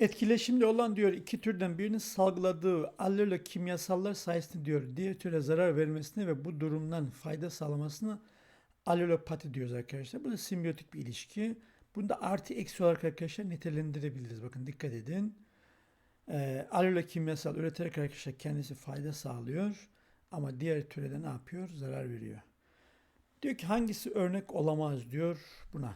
Etkileşimli olan diyor iki türden birinin salgıladığı allele kimyasallar sayesinde diyor diğer türe zarar vermesine ve bu durumdan fayda sağlamasına allelopati diyoruz arkadaşlar. Bu da simbiyotik bir ilişki. Bunu da artı eksi olarak arkadaşlar nitelendirebiliriz. Bakın dikkat edin. Ee, allele kimyasal üreterek arkadaşlar kendisi fayda sağlıyor. Ama diğer türe de ne yapıyor? Zarar veriyor. Diyor ki hangisi örnek olamaz diyor buna.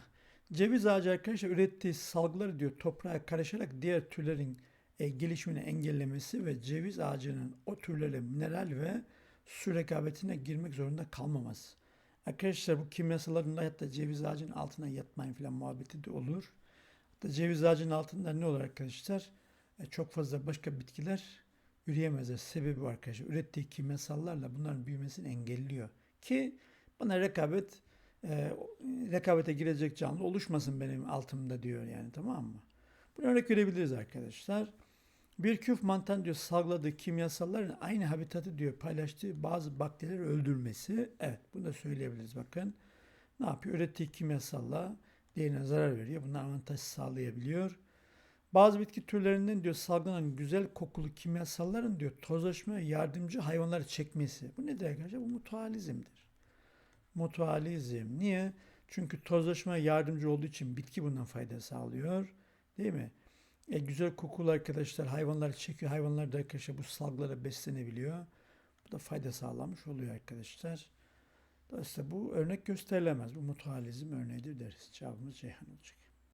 Ceviz ağacı arkadaşlar ürettiği salgıları diyor toprağa karışarak diğer türlerin e, gelişimini engellemesi ve ceviz ağacının o türlere mineral ve su rekabetine girmek zorunda kalmaması. Arkadaşlar bu kimyasalların da hatta ceviz ağacının altına yatmayın falan muhabbeti de olur. Hatta ceviz ağacının altında ne olur arkadaşlar? E, çok fazla başka bitkiler üreyemezler. Sebebi var arkadaşlar. Ürettiği kimyasallarla bunların büyümesini engelliyor. Ki bana rekabet e, rekabete girecek canlı oluşmasın benim altımda diyor yani tamam mı? Bunu örnek verebiliriz arkadaşlar. Bir küf mantan diyor salgıladığı kimyasalların aynı habitatı diyor paylaştığı bazı bakterileri öldürmesi. Evet bunu da söyleyebiliriz bakın. Ne yapıyor? Ürettiği kimyasalla diğerine zarar veriyor. Bunlar avantaj sağlayabiliyor. Bazı bitki türlerinden diyor salgılanan güzel kokulu kimyasalların diyor tozlaşmaya yardımcı hayvanları çekmesi. Bu nedir arkadaşlar? Bu mutualizmdir. Mutualizm. Niye? Çünkü tozlaşmaya yardımcı olduğu için bitki bundan fayda sağlıyor. Değil mi? E, güzel kokulu arkadaşlar hayvanlar çekiyor. Hayvanlar da arkadaşlar bu salgılara beslenebiliyor. Bu da fayda sağlamış oluyor arkadaşlar. Dolayısıyla bu örnek gösterilemez. Bu mutualizm örneğidir deriz. Cevabımız Ceyhan olacak.